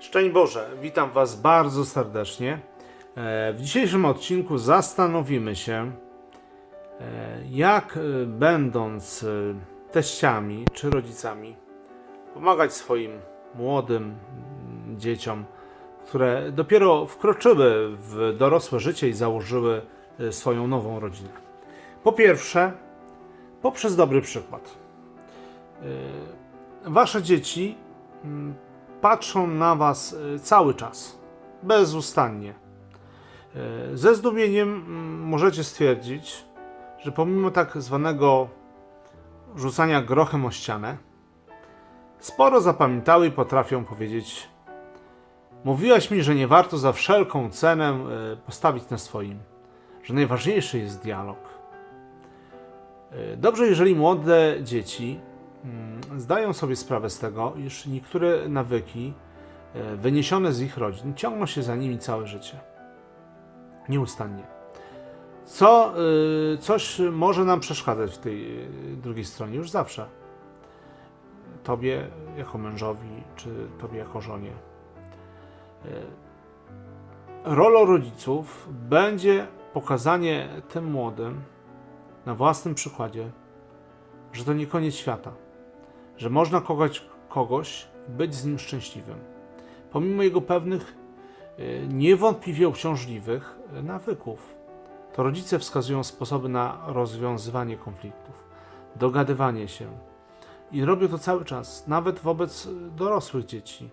Szczęść Boże, witam Was bardzo serdecznie. E, W dzisiejszym odcinku zastanowimy się, e, jak e, będąc teściami czy rodzicami, pomagać swoim młodym mm, dzieciom, które dopiero wkroczyły w dorosłe życie i założyły swoją nową rodzinę. Po pierwsze, poprzez dobry przykład. Wasze dzieci mm, patrzą na Was e, cały czas, bezustannie. E, Ze zdumieniem możecie stwierdzić, że pomimo tak zwanego rzucania grochem o ścianę, sporo zapamiętały i potrafią powiedzieć: Mówiłaś mi, że nie warto za wszelką cenę e, postawić na swoim, że najważniejszy jest dialog. Dobrze, jeżeli młode dzieci zdają sobie sprawę z tego, iż niektóre nawyki e, wyniesione z ich rodzin ciągną się za nimi całe życie. Nieustannie. Co, y, coś może nam przeszkadzać w tej y, drugiej stronie już zawsze. Tobie jako mężowi, czy tobie jako żonie. Rolą rodziców będzie pokazanie tym młodym na własnym przykładzie, że to nie koniec świata, że można kogoś, kogoś być z nim szczęśliwym, pomimo jego pewnych y, niewątpliwie uciążliwych y, nawyków. To rodzice wskazują sposoby na rozwiązywanie konfliktów, dogadywanie się i robią to cały czas, nawet wobec y, dorosłych dzieci.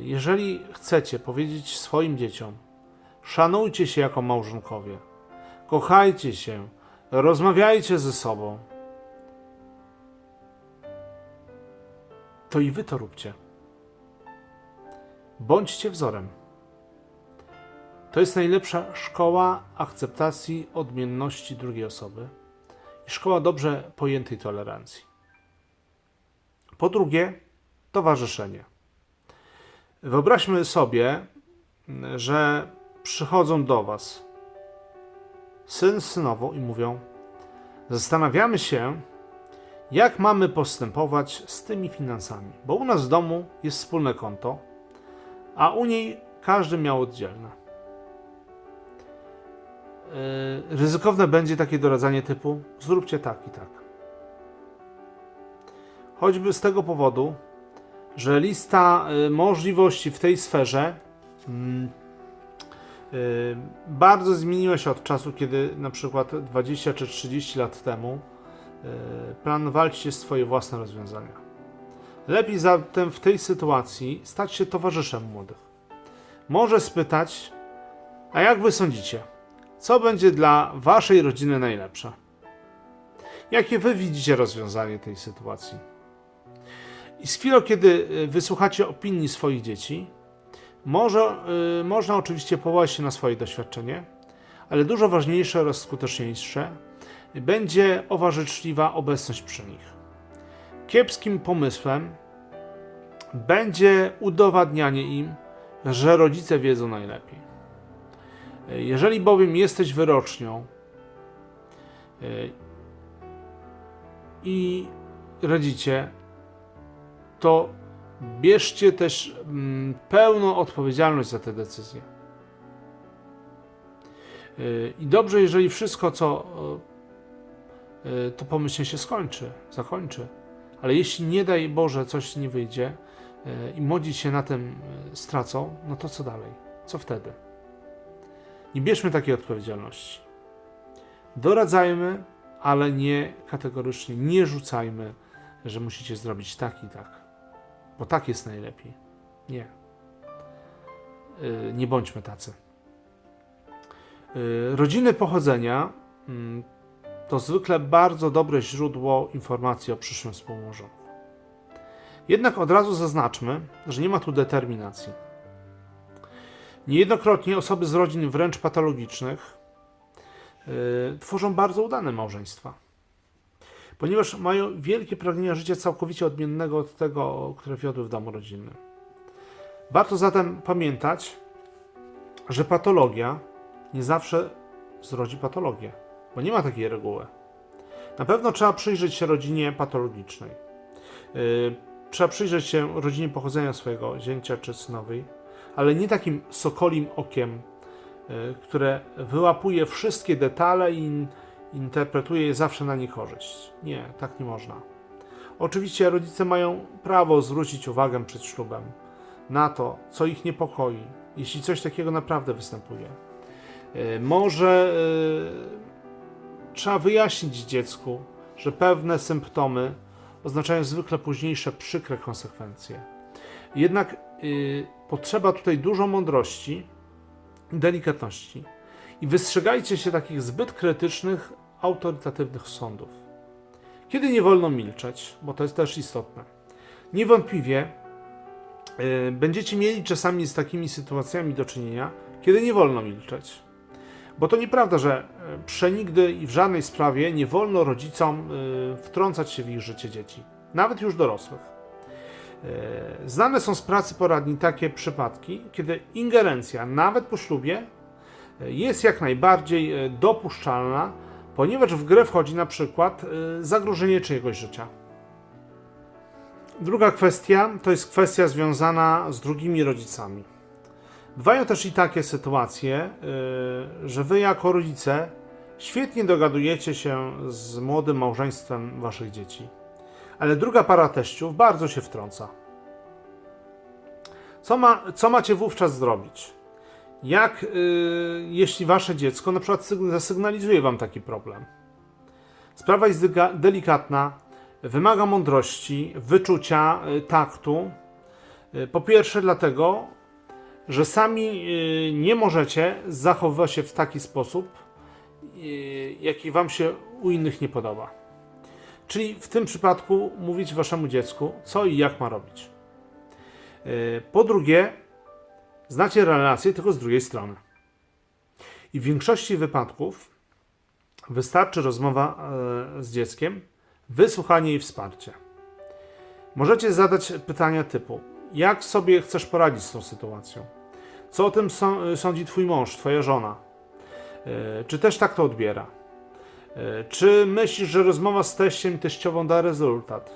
Jeżeli chcecie powiedzieć swoim dzieciom, szanujcie się jako małżonkowie, kochajcie się, rozmawiajcie ze sobą, to i wy to róbcie. Bądźcie wzorem. To jest najlepsza szkoła akceptacji odmienności drugiej osoby i szkoła dobrze pojętej tolerancji. Po drugie, towarzyszenie. Wyobraźmy sobie, że przychodzą do Was syn z synową i mówią: Zastanawiamy się, jak mamy postępować z tymi finansami, bo u nas w domu jest wspólne konto, a u niej każdy miał oddzielne. Yy, ryzykowne będzie takie doradzanie typu: zróbcie tak i tak. Choćby z tego powodu, że lista y, możliwości w tej sferze mm, y, bardzo zmieniła się od czasu, kiedy na przykład 20 czy 30 lat temu planowaliście swoje własne rozwiązania. Lepiej zatem w tej sytuacji stać się towarzyszem młodych. Może spytać, a jak wy sądzicie, co będzie dla waszej rodziny najlepsze? Jakie wy widzicie rozwiązanie tej sytuacji? I z chwilą, kiedy y, wysłuchacie opinii swoich dzieci, może, y, można oczywiście powołać się na swoje doświadczenie, ale dużo ważniejsze oraz skuteczniejsze będzie owa życzliwa obecność przy nich. Kiepskim pomysłem będzie udowadnianie im, że rodzice wiedzą najlepiej. Jeżeli bowiem jesteś wyrocznią y, i radzicie, to bierzcie też mm, pełną odpowiedzialność za te decyzje. Yy, I dobrze, jeżeli wszystko, co yy, to pomyślnie się skończy, zakończy. Ale jeśli nie daj Boże, coś nie wyjdzie yy, i młodzi się na tym yy, stracą, no to co dalej? Co wtedy? Nie bierzmy takiej odpowiedzialności. Doradzajmy, ale nie kategorycznie, nie rzucajmy, że musicie zrobić tak i tak bo tak jest najlepiej. Nie. Nie bądźmy tacy. Rodziny pochodzenia mm, to zwykle bardzo dobre źródło informacji o przyszłym współmałżonku. Jednak od razu zaznaczmy, że nie ma tu determinacji. Niejednokrotnie osoby z rodzin wręcz patologicznych yy, tworzą bardzo udane małżeństwa ponieważ mają wielkie pragnienia życia całkowicie odmiennego od tego, które wiodły w domu rodzinnym. Warto zatem pamiętać, że patologia nie zawsze zrodzi patologię, bo nie ma takiej reguły. Na pewno trzeba przyjrzeć się rodzinie patologicznej. Yy, trzeba przyjrzeć się rodzinie pochodzenia swojego zięcia czy synowej, ale nie takim sokolim okiem, y, które wyłapuje wszystkie detale i in- interpretuje je zawsze na niekorzyść. Nie, tak nie można. Oczywiście rodzice mają prawo zwrócić uwagę przed ślubem na to, co ich niepokoi, jeśli coś takiego naprawdę występuje. Y, Może y, trzeba wyjaśnić dziecku, że pewne symptomy oznaczają zwykle późniejsze przykre konsekwencje. Jednak y, potrzeba tutaj dużo mądrości i delikatności. I wystrzegajcie się takich zbyt krytycznych, autorytatywnych sądów. Kiedy nie wolno milczeć, bo to jest też istotne. Niewątpliwie y, będziecie mieli czasami z takimi sytuacjami do czynienia, kiedy nie wolno milczeć. Bo to nieprawda, że e, przenigdy i w żadnej sprawie nie wolno rodzicom y, wtrącać się w ich życie dzieci, nawet już dorosłych. E, Znane są z pracy poradni takie przypadki, kiedy ingerencja, nawet po ślubie, e, jest jak najbardziej e, dopuszczalna, ponieważ w grę wchodzi na przykład e, zagrożenie czyjegoś życia. Druga kwestia to jest kwestia związana z drugimi rodzicami. Bywają też i takie sytuacje, y, że wy jako rodzice świetnie dogadujecie się z młodym małżeństwem waszych dzieci, ale druga para teściów bardzo się wtrąca. Co, ma, co macie wówczas zrobić? Jak, y, jeśli wasze dziecko na przykład syg- zasygnalizuje wam taki problem? Sprawa jest delikatna, wymaga mądrości, wyczucia, y, taktu. Po pierwsze, dlatego, że sami y, nie możecie zachowywać się w taki sposób, y, jaki wam się u innych nie podoba. Czyli w tym przypadku mówić waszemu dziecku, co i jak ma robić. Y, Po drugie, znacie relacje tylko z drugiej strony. I w większości wypadków wystarczy rozmowa e, z dzieckiem, wysłuchanie i wsparcie. Możecie zadać pytania typu: jak sobie chcesz poradzić z tą sytuacją? Co o tym są- sądzi Twój mąż, Twoja żona? E, Czy też tak to odbiera? E, Czy myślisz, że rozmowa z teściem i teściową da rezultat?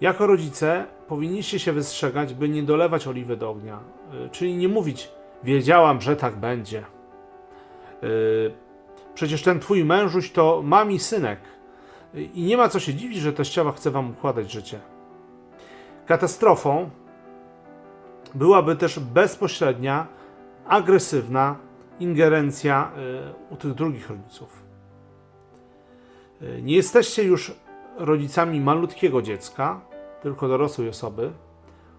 Jako rodzice powinniście się wystrzegać, by nie dolewać oliwy do ognia, E, czyli nie mówić: Wiedziałam, że tak będzie. Przecież ten twój mężuś to mami synek. I nie ma co się dziwić, że teściowa chce wam układać życie. Katastrofą byłaby też bezpośrednia, agresywna ingerencja y, u tych drugich rodziców. Y, Nie jesteście już rodzicami malutkiego dziecka, tylko dorosłej osoby,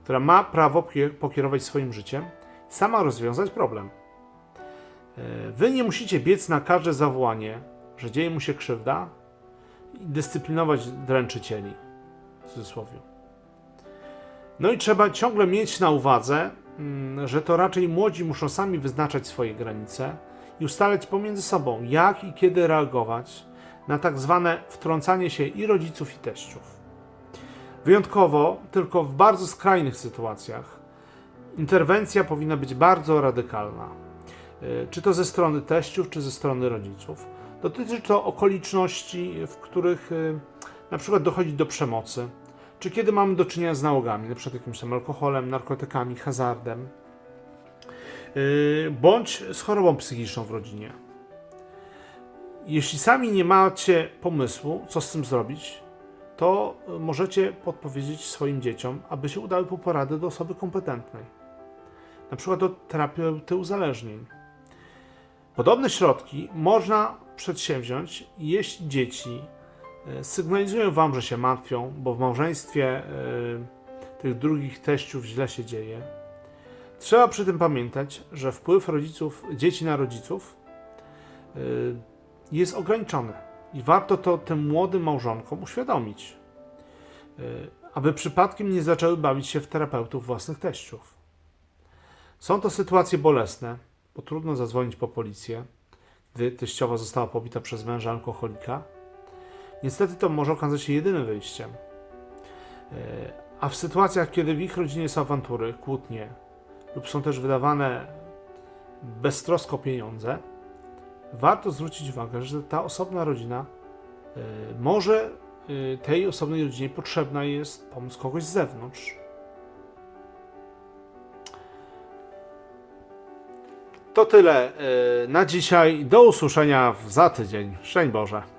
która ma prawo kie- pokierować swoim życiem, sama rozwiązać problem. Y, Wy nie musicie biec na każde zawołanie, że dzieje mu się krzywda i dyscyplinować dręczycieli, w cudzysłowie. No i trzeba ciągle mieć na uwadze, mm, że to raczej młodzi muszą sami wyznaczać swoje granice i ustalać pomiędzy sobą, jak i kiedy reagować na tak zwane wtrącanie się i rodziców, i teściów. Wyjątkowo, tylko w bardzo skrajnych sytuacjach, interwencja powinna być bardzo radykalna. Y, Czy to ze strony teściów, czy ze strony rodziców. Dotyczy to okoliczności, w których y, na przykład dochodzi do przemocy, czy kiedy mamy do czynienia z nałogami, np. jakimś tam alkoholem, narkotykami, hazardem, yy, bądź z chorobą psychiczną w rodzinie. Jeśli sami nie macie pomysłu, co z tym zrobić, to możecie podpowiedzieć swoim dzieciom, aby się udały po poradę do osoby kompetentnej, na przykład do terapeuty uzależnień. Podobne środki można przedsięwziąć, jeśli dzieci sygnalizują wam, że się martwią, bo w małżeństwie e, tych drugich teściów źle się dzieje. Trzeba przy tym pamiętać, że wpływ rodziców, dzieci na rodziców e, jest ograniczony i warto to tym młodym małżonkom uświadomić, e, aby przypadkiem nie zaczęły bawić się w terapeutów własnych teściów. Są to sytuacje bolesne, bo trudno zadzwonić po policję, gdy teściowa została pobita przez męża alkoholika. Niestety to może okazać się jedynym wyjściem. E, A w sytuacjach, kiedy w ich rodzinie są awantury, kłótnie lub są też wydawane beztrosko pieniądze, warto zwrócić uwagę, że ta osobna rodzina e, może y, tej osobnej rodzinie potrzebna jest pomoc kogoś z zewnątrz. To tyle na dzisiaj. Do usłyszenia za tydzień. Szczęść Boże.